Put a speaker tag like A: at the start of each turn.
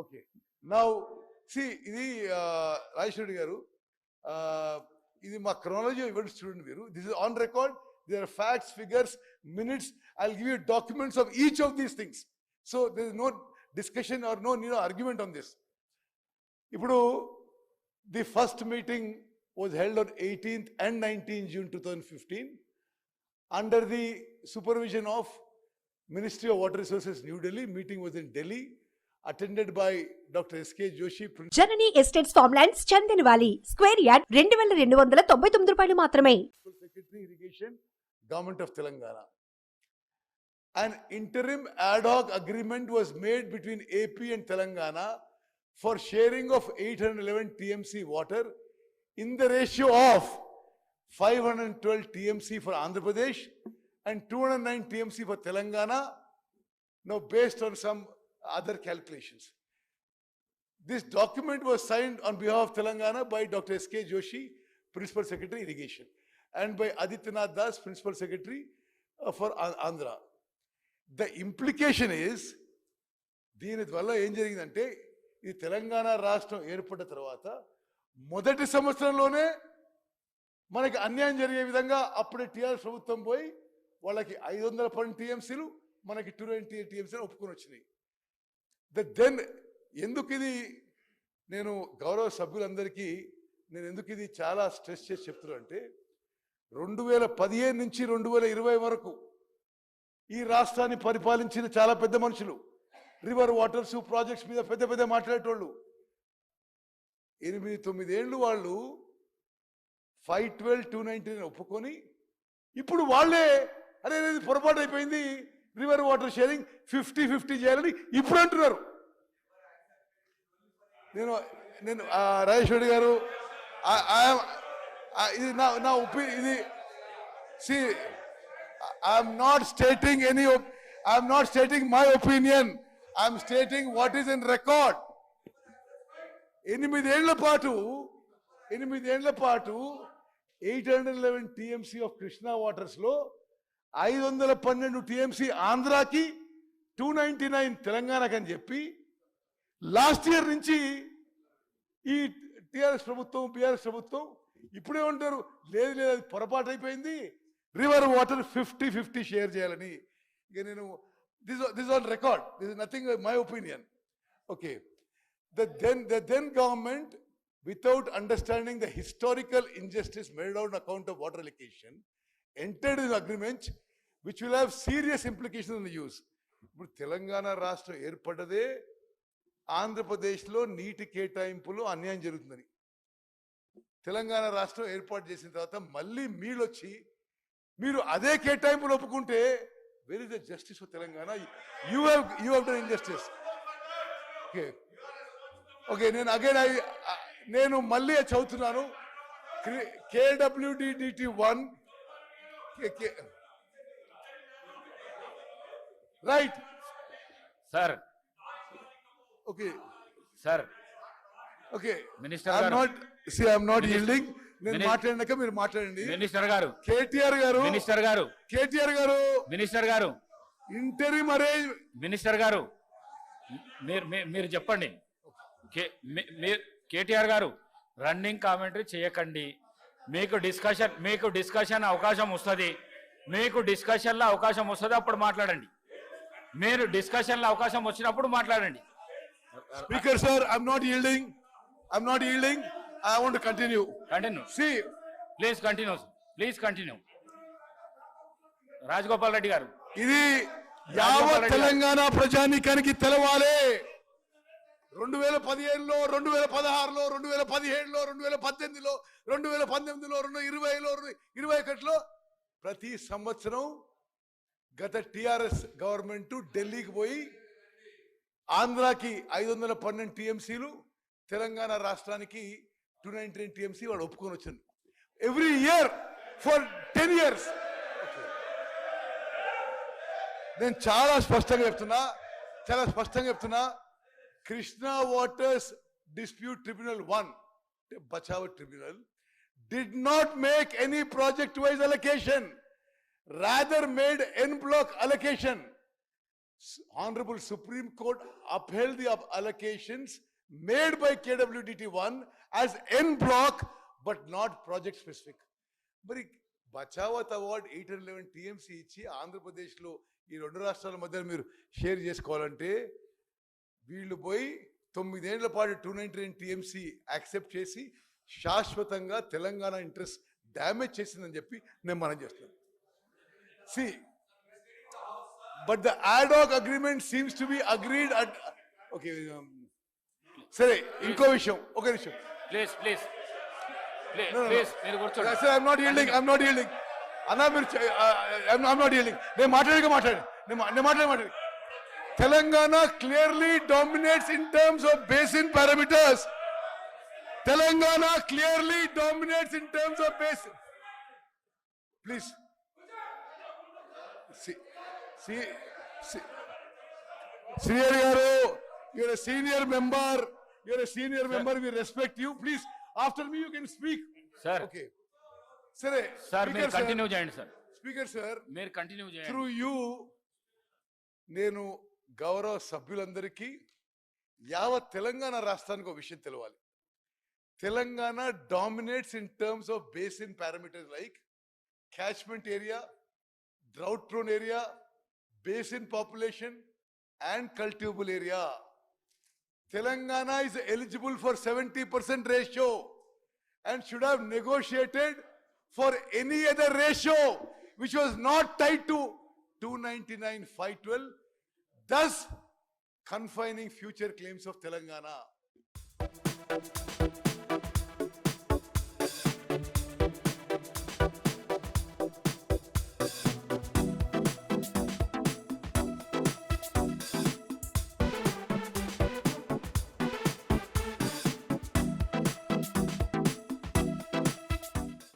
A: Okay. నా C ఇది రాజేశ్వరి గారు ఇది మా క్రోనాలజీ ఇవ్వండి స్టూడెంట్ మీరు. This is on record there are facts figures minutes I give you documents of each of these things so this no discussion or no no argument on this ఇప్పుడు the first meeting was held on eighteenth and nineteenth June two thousand fifteen under the supervision of Ministry of Water Resources, New Delhi. Meeting was in Delhi, attended by Dr. S.K. Joshi, Principal
B: Janani estates farmlands Chandan valley square yard రెండు వేల రెండు వందల తొంభై తొమ్మిది రూపాయలు మాత్రమే
A: Secretary Irrigation, Government of Telangana. An interim ad hoc agreement was made between AP and Telangana for sharing of 811 TMC water in the ratio of 512 TMC for Andhra Pradesh and 209 TMC for Telangana. Now, based on some other calculations. This document was signed on behalf of Telangana by Dr. S.K. Joshi, Principal Secretary Irrigation, and by Adityanath Das, Principal Secretary uh, for An- Andhra. The implication is, దీని వల్ల ఏం జరిగిందంటే ఈ తెలంగాణ రాష్ట్రం ఏర్పడ్డ తర్వాత మొదటి సంవత్సరంలోనే మనకి అన్యాయం జరిగే విధంగా అప్పుడే టీఆర్ఎస్ ప్రభుత్వం పోయి వాళ్ళకి ఐదు వందల పన్నెండు టీఎంసీలు మనకి టూ నైన్టీ టీఎంసీలు ఒప్పుకొని వచ్చినాయి ద దెన్ ఎందుకు ఇది నేను గౌరవ సభ్యులందరికీ నేను ఎందుకు ఇది చాలా స్ట్రెస్ చేసి చెప్తున్నా అంటే రెండు వేల పదిహేను నుంచి రెండు వేల ఇరవై వరకు ఈ రాష్ట్రాన్ని పరిపాలించిన చాలా పెద్ద మనుషులు రివర్ వాటర్స్ ప్రాజెక్ట్స్ మీద పెద్ద పెద్ద మాట్లాడేటోళ్ళు. ఎనిమిది తొమ్మిది ఏళ్ళు వాళ్ళు ఫైవ్ ట్వెల్వ్ టూ నైన్టీన్ ఒప్పుకొని ఇప్పుడు వాళ్ళే అరే ఇది పొరపాటు అయిపోయింది river water sharing fifty fifty చేయాలని ఇప్పుడు అంటున్నారు. నేను నేను ఆ, రాజేశ్వరి గారు ఇది నా నా ఒపీ ఇది see I'm not stating any I'm not stating my opinion I'm stating what is in record. ఎనిమిదేళ్ళ పాటు ఎనిమిదేళ్ళ పాటు eight hundred eleven T M C of Krishna వాటర్స్లో ఐదు వందల పన్నెండు టీఎంసీ ఆంధ్రాకి టూ నైన్టీ నైన్ తెలంగాణకని అని చెప్పి లాస్ట్ ఇయర్ నుంచి ఈ టీఆర్ఎస్ ప్రభుత్వం బీఆర్ఎస్ ప్రభుత్వం ఇప్పుడే ఉంటారు లేదు లేదు అది పొరపాటు అయిపోయింది. River water fifty fifty share చేయాలని. ఇక నేను this this on record this is nothing my opinion okay the then the then government without understanding the historical injustice made out on account of water allocation entered in agreement which will have serious implication in use ఇప్పుడు తెలంగాణ రాష్ట్రం ఏర్పడ్డదే ఆంధ్రప్రదేశ్లో నీటి కేటాయింపులు అన్యాయం జరుగుతుందని. తెలంగాణ రాష్ట్రం ఏర్పాటు చేసిన తర్వాత మళ్ళీ మీరు వచ్చి మీరు అదే కేటాయింపులు ఒప్పుకుంటే where is the justice for Telangana? You have you have done injustice okay okay నేను అగైన్ నేను మళ్ళీ చదువుతున్నాను.
C: K W D T
A: one
C: right
A: sir
C: okay
A: sir
C: okay
A: minister I'm. Not see I'm not
C: yielding నేను
A: మాట్లాడినాక మీరు మాట్లాడండి.
C: Minister గారు.
A: కేటీఆర్ గారు.
C: మినిస్టర్ గారు.
A: కేటీఆర్ గారు.
C: మినిస్టర్ గారు.
A: ఇంటరిమ్ అరేంజ్
C: మినిస్టర్ గారు. మీరు మీరు చెప్పండి. కేటీఆర్ గారు రన్నింగ్ కామెంటరీ చేయకండి. మీకు డిస్కషన్ మీకు డిస్కషన్ అవకాశం వస్తుంది. మీకు డిస్కషన్లో అవకాశం వస్తుంది అప్పుడు మాట్లాడండి. మీరు డిస్కషన్లో అవకాశం వచ్చినప్పుడు మాట్లాడండి.
A: Speaker sir I'm not yielding I'm not yielding I want continue
C: continue
A: see
C: please continue please continue Rajagopal Reddy గారు.
A: ఇది యావత్. తెలంగాణ ప్రజానీకానికి తెలవాలి. రెండు వేల పదిహేనులో రెండు వేల పదహారులో రెండు వేల పదిహేడులో రెండు వేల పద్దెనిమిదిలో రెండు వేల పంతొమ్మిదిలో రెండు ఇరవైలో ఇరవై ఒకటిలో ప్రతి సంవత్సరం గత టిఆర్ఎస్ గవర్నమెంట్ ఢిల్లీకి పోయి ఆంధ్రాకి ఐదు వందల పన్నెండు టీఎంసీలు తెలంగాణ రాష్ట్రానికి టూ నైన్టీ నైన్ టీఎంసీ వాడు ఒప్పుకొని వచ్చాను every year for ten years. నేను చాలా స్పష్టంగా చెప్తున్నా చాలా స్పష్టంగా చెప్తున్నా Krishna waters dispute tribunal one Bachawat tribunal did not make any project wise allocation rather made en block allocation S- Honorable Supreme Court upheld the up- allocations made by KWDT one as N block, but not project specific. మరి Bachawat award eight hundred eleven T M C ఇచ్చి ఆంధ్రప్రదేశ్లో ఈ రెండు రాష్ట్రాల మధ్య మీరు share చేసుకోవాలంటే వీళ్ళు పోయి తొమ్మిదేళ్ళ పాటు two ninety nine T M C accept చేసి శాశ్వతంగా తెలంగాణ ఇంట్రెస్ట్ డ్యామేజ్ చేసిందని చెప్పి నేను మనం చేస్తున్నాను see but the ad hoc agreement seems to be agreed at okay సరే ఇంకో విషయం ఒక విషయం
C: ప్లీజ్ ప్లీజ్
A: నాట్ నాట్ అన్నా మీరు ఐఎమ్ నాట్ yielding. నేను మాట్లాడక మాట్లాడి Telangana clearly dominates in terms of basin parameters. Telangana clearly dominates in terms of basin. Please. See, see, see. Senior Yaro, you're a senior member. You're a senior sir. member. We respect you. Please, after me, you can
C: speak.
A: Sir. Okay.
C: Sir, eh, sir, speaker, sir.
A: continue, sir.
C: Speaker, sir. Mere
A: continue, Through you, Nenu. గౌరవ సభ్యులందరికీ యావత్ తెలంగాణ రాష్ట్రానికి ఒక విషయం తెలవాలి Telangana dominates in terms of basin parameters like catchment area, drought prone area, basin population, and cultivable area. Telangana is eligible for 70% ratio and should have negotiated for any other ratio which was not tied to 299 512, thus confining future claims of Telangana.